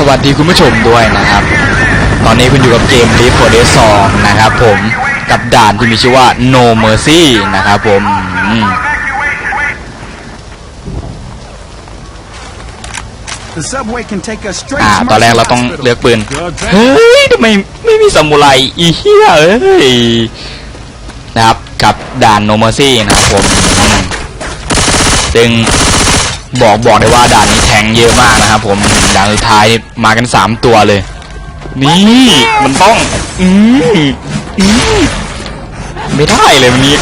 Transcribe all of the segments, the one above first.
อะสวัสดีคุณผู้ชมด้วยนะครับ ตอนนี้คุณอยู่กับเกม Leaf for Dead 2นะครับผมกับด่านที่มีชื่อว่า No Mercy นะครับผมอืม The subway can take us straight อ่า to ตอนแรกเราต้อง Mercy เลือกปืน Good, thank เฮ้ยทำไมไม่มีซามูไรอีเหี้ยเอ้ยนะครับกับด่าน No Mercy นะครับผมอืมซึ่ง บอกบอกได้ว่าด่านนี้แทงเยอะมากนะครับผมด่านสุดท้ายมากันสามตัวเลย นี่มันต้องอืมอืมไม่ได้เลยวันนี้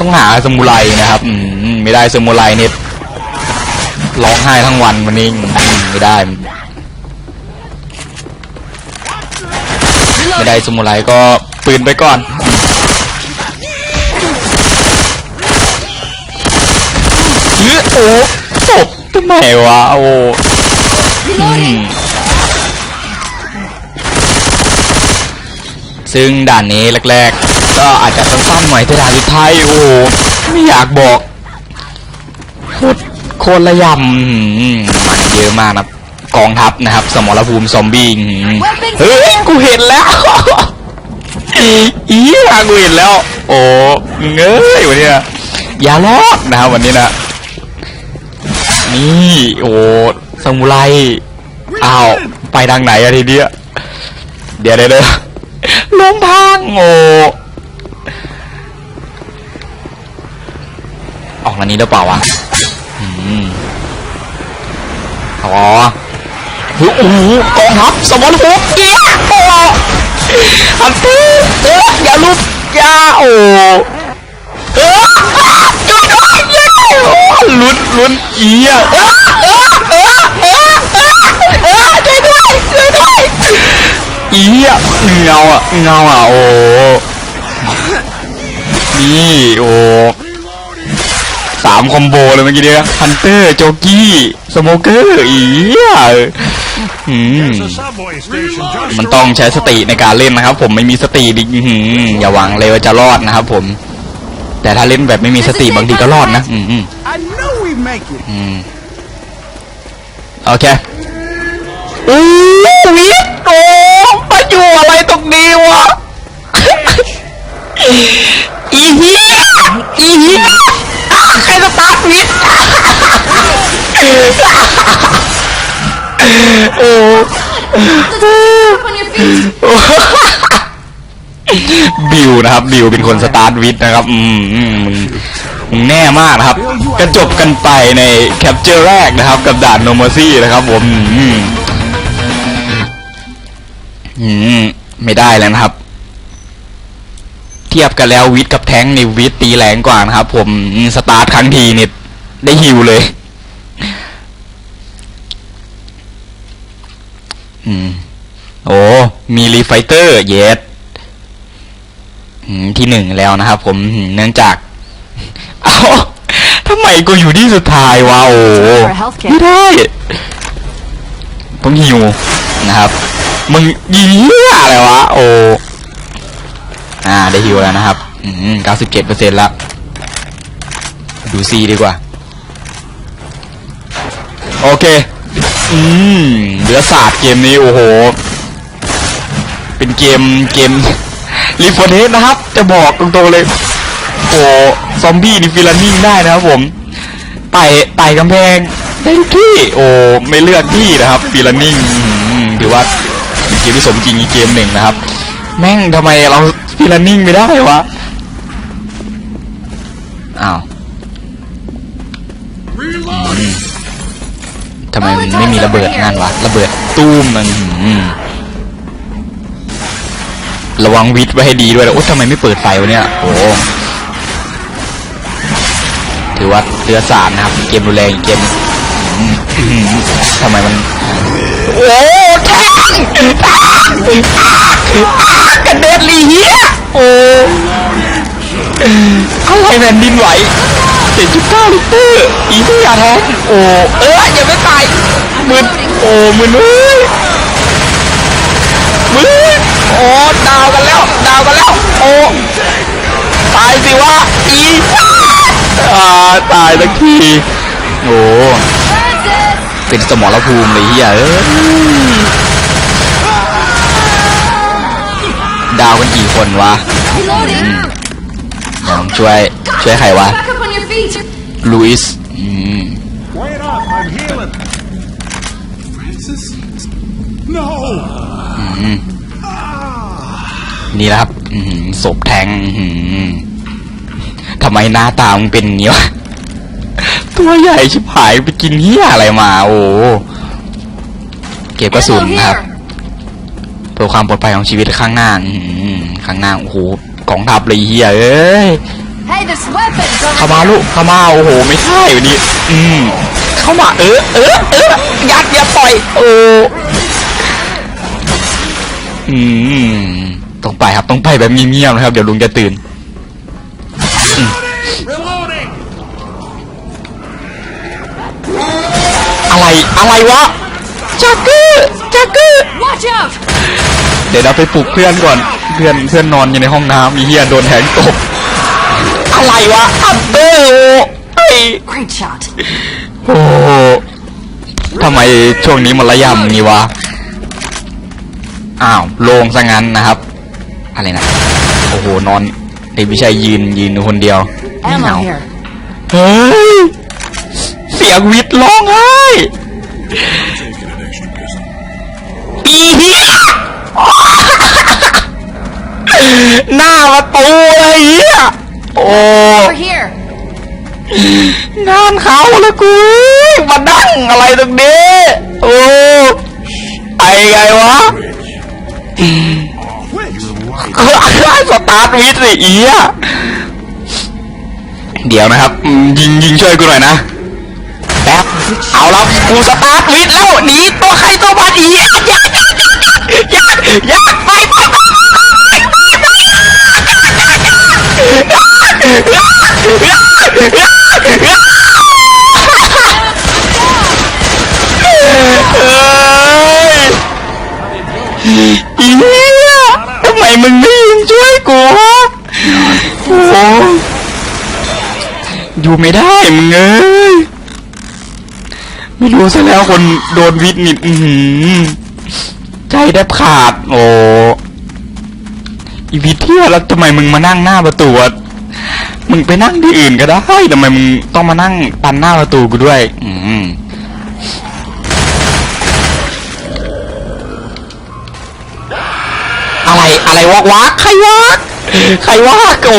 ต้องหาสมุไรนะครับอืมไม่ได้สมุไรเนี่ยร้องไห้ทั้งวันวันนี้ไม่ได้ ไม่ได้สมุไรก็ปืนไปก่อนเลือโอ้จบ ทำไมวะ โอ้อืมซึ่งด่านนี้แรกๆ ก็อาจจะสั้นๆหน่อยแต่ด่านสุดท้ายโอ้ไม่อยากบอกโคตรโคตรระยำอืมมาเยอะมากนะครับกองทัพนะครับ สมรภูมิซอมบี้อืมเฮ้ยกูเห็นแล้วอีหกูเห็นแล้ว โอ้เงยวันนี้นะอย่ารอดนะครับวันนี้นะ นี่โอ้สมุไรอ้าวไปทางไหนอะทีเดียวเดี๋ยวเดี๋ยวเดี๋ยวลมพังโอ้ออกมานี้หรือเปล่าวะอ๋อเฮ้ยโอ้โหกองทัพสมรภูมิเอี้โอ้ฮันเตอร์เอ๊ะอย่าลุกอย่าโอ้เออช่วยด้วยช่วยด้วยโอ้ ลุ้นลุ้นเอียเออเออเออเออเออเออช่วยด้วยช่วยด้วยเอียเงาอะเงาอะโอ้นี่โอ้สามคอมโบเลยเมื่อกี้เนี่ยฮันเตอร์โจกี้สโมเกอร์อียอืมมันต้องใช้สติในการเล่นนะครับ ผมไม่มีสติดิ้อย่าหวังเลยว่าจะรอดนะครับผม แต่ถ้าเล่นแบบไม่มีสติบางทีก็รอดนะ อืมอืม I knew we'd make it. อืมโอเคอู้วิทโอ้มาอยู่อะไรตรงนี้วะ อีเหี้ยอีเหี้ยอะใครสตาร์ทวิทโอ้ on your feet. บิวนะครับ บิวเป็นคนสตาร์ทวิทนะครับ อืมอืมมึงมึงแน่มากนะครับก็จบกันไปในแคปเจอร์แรกนะครับ กับด่านโนมซี่นะครับ ผม อืมอืมไม่ได้แล้วนะครับ เทียบกันแล้ววิทกับแท้งในวิทตีแรงกว่านะครับ ผมสตาร์ทครั้งทีนี่ได้ฮิวเลยอืม โอ้ มีรีไฟเตอร์ เยส ที่หนึ่งแล้วนะครับผมอืมเนื่องจาก เอ้าทำไมกูอยู่ที่สุดท้ายวะโอ้ For healthcare ไม่ได้ต้องหิวนะครับ มึงยีเหี้ยอะไรวะ โอ้อ่าได้หิวแล้วนะครับอืมเก้าสิบเจ็ดเปอร์เซ็นต์ละดูซีดีกว่า โอเค อืมเหลือศาสตร์เกมนี้ โอ้โห เป็นเกมเกม รีฟอร์เทสนะครับ จะบอกตรงๆเลยโอ้ซอมบี้นี่ฟิลนิ่งได้นะครับผมไต่ไต่กำแพงได้ทุกที่ โอ้ไม่เลือกที่นะครับฟิลนิ่งถือว่าเกมที่สมจริงอีกเกมหนึ่งนะครับ แม่งทำไมเราฟิลนิ่งไม่ได้วะอ้าวทำไมมันไม่มีระเบิดงั้นวะ ระเบิดตู้มมันอืม ระวังวิทย์ไว้ให้ดีด้วยนะโอ้ทำไมไม่เปิดไฟวะเนี่ยโอ้ถือว่าเรือสารนะครับ เกมรุนแรงเกมทำไมมัน โอ้แทงแทงกระเด็นลีเฮียโอ้อะไรแผ่นดินไหวเจ็ดจุดเก้าลิตรอีที่ยาแทงโอ้เอ้ยอย่าไปตายมึนโอ้มึนเฮ้ยมึง โอ้ดาวกันแล้วดาวกันแล้วโอ้ตายสิวะอีอ่าตายสักทีโอ้ Francis! เป็นสมรภูมิเลยเฮียเอ้ยดาวกันกี่คนวะ Reloading. ลองช่วยช่วยใครวะ Back up on your feet. ลุยส์อืม Wait up, I'm healing. Francis? No! นี่แหละครับ อืมศพแทงอื้อหือทำไมหน้าตามึงเป็นอย่างนี้วะตัวใหญ่ชิบหายไปกินเหี้ยอะไรมา โอ้เก็บกระสุน Ammo นะครับ here. เพื่อความปลอดภัยของชีวิตข้างหน้าอื้อหือข้างหน้าโอ้โหกองทัพเลยเฮียเอ้ย Hey, there's weapons เข้า over มา here. ลูกเข้ามาโอ้โห ไม่ใช่วันนี้ อืมเข้ามาเออเออเออยัดอย่าปล่อยโอ้อืม ต้องไปครับ ต้องไปแบบเงียบๆนะครับ เดี๋ยวลุงจะตื่น Reloading! อะไรอะไรวะจักเกอร์จักเกอร์ Watch out. เดี๋ยวเราไปปลุกเพื่อนก่อนเพื่อนเพื่อนนอนอยู่ในห้องน้ำมีเฮียโดนแทงตกอะไรวะอัปเตอร์ไอ้ Great shot. โอ้โหทำไมช่วงนี้มันระยำงี้วะอ้าวโลงซะงั้นนะครับ อะไรนะ โอ้โห นอนเด็กวิชัยยืนยืนอยู่คนเดียวไม่เห Ammo งา here. เฮ้ย เสียงวิทย์ร้องไห้อีเหี้ยหน้าประตูเลยเหี้ยโอ้ Over here. งานเขาแล้วกูมาดังอะไรตรงนี้ ตาร์ทวิทย์เลยอีอะเดี๋ยวนะครับ ยิงยิงช่วยกูหน่อยนะแป๊บเอาละกูสตาร์ทวิทแล้วหนีตัวใครตัวมันอีอะอย่าอย่าอย่าไปไปไปเอ้ยอีเหี้ยทำไมมึงไม่ยิงช่วยกูวะโอ้โห อยู่ไม่ได้มึงเอ้ยไม่รู้ซะแล้วคนโดนวิทย์นิดอื้อหือใจแทบขาด โอ้อีวิทย์เที่ยแล้วทำไมมึงมานั่งหน้าประตูอะมึงไปนั่งที่อื่นก็ได้ทำไมมึงต้องมานั่งปันหน้าประตูกูด้วย อืมอะไรอะไรวะวะใครวะใครวะโอ้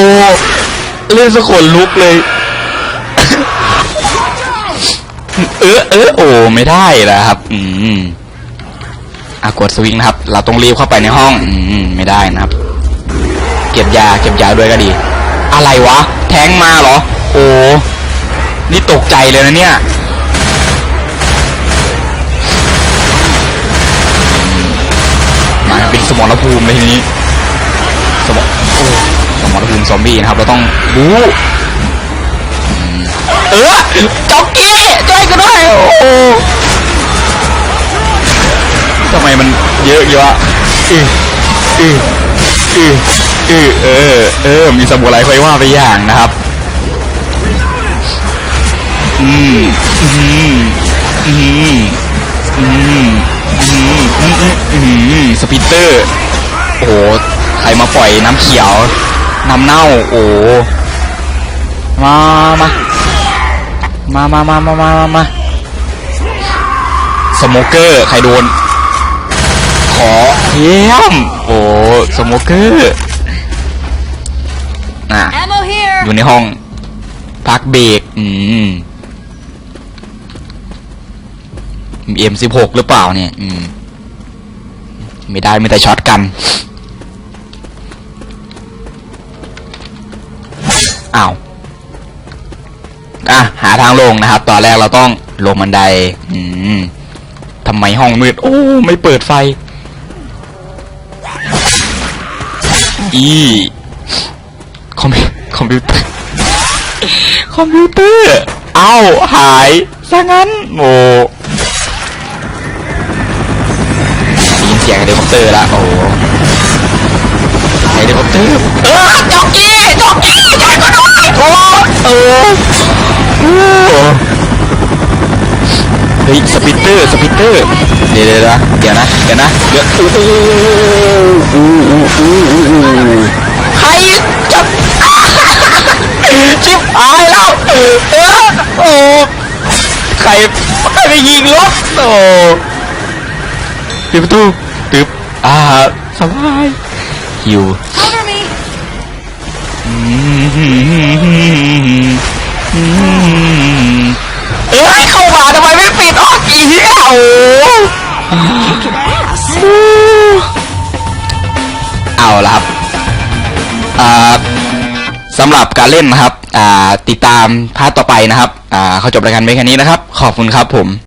เล่นสะขนลุกเลย เออเออโอ้ไม่ได้แล้วครับ อืมอะกดสวิงนะครับ เราต้องรีบเข้าไปในห้อง อืมไม่ได้นะครับ เก็บยา เก็บยาด้วยก็ดี อะไรวะ แทงมาเหรอ โอ้นี่ตกใจเลยนะเนี่ยมาเป็นสมรภูมิเลยทีนี้ สมรโอ้สมรภูมิซอมบี้นะครับ เราต้องบู๊ เออจ็อกกี้ช่วยกันด้วยโอ้โหทำไมมันเยอะเยอะอืออืออืออือเออเออมีสมุไรค่อยว่าไปอย่างนะครับอืมอืมอืมอืมอืมอืมอืมอืมสปิตเตอร์โอ้โหใครมาปล่อยน้ำเขียวน้ำเน่าโอ้โหมามา มามามามามามามาสโมเกอร์ใครโดน ขอเยี่ยมโอ้สโมเกอร์น่ะ Ammo อ here. ยู่ในห้อง พักเบรกอืมมีเอ็มสิบหกหรือเปล่าเนี่ย อืม ไม่ได้ไม่แต่ช็อตกัน อ้าว อะหาทางลงนะครับ ตอนแรกเราต้องลงบันได อืมทำไมห้องมืด โอ้ ไม่เปิดไฟ อีคอมพิวคอมพิวเตอร์ คอมพิวเตอร์ เอ้า หายซะงั้นโอ้ยินเสียงเฮลิคอปเตอร์ละโอ้เฮลิคอปเตอร์เออจ็อกกี้จ็อกกี้ช่วยกูด้วย โอ้เออเฮ้ยสปิตเตอร์สปิตเตอร์เดี๋ยวเดี๋ยวนะเดี๋ยวนะเดี๋ยวนะเดี๋ยวอู้อู้อู้อู้อู้อู้ใครจับชิบหายแล้วเออโอ้ใครใครไปยิงรถโอ้ปิดประตูตึบอ่าสบายหิว เอ้ยเข้ามาทำไมไม่ปิดออกอีกเนี่ยโอ้เอาละครับอ่าสำหรับการเล่นนะครับอ่าติดตามพาร์ทต่อไปนะครับอ่าเขาจบรายการไปแค่นี้นะครับ ขอบคุณครับผม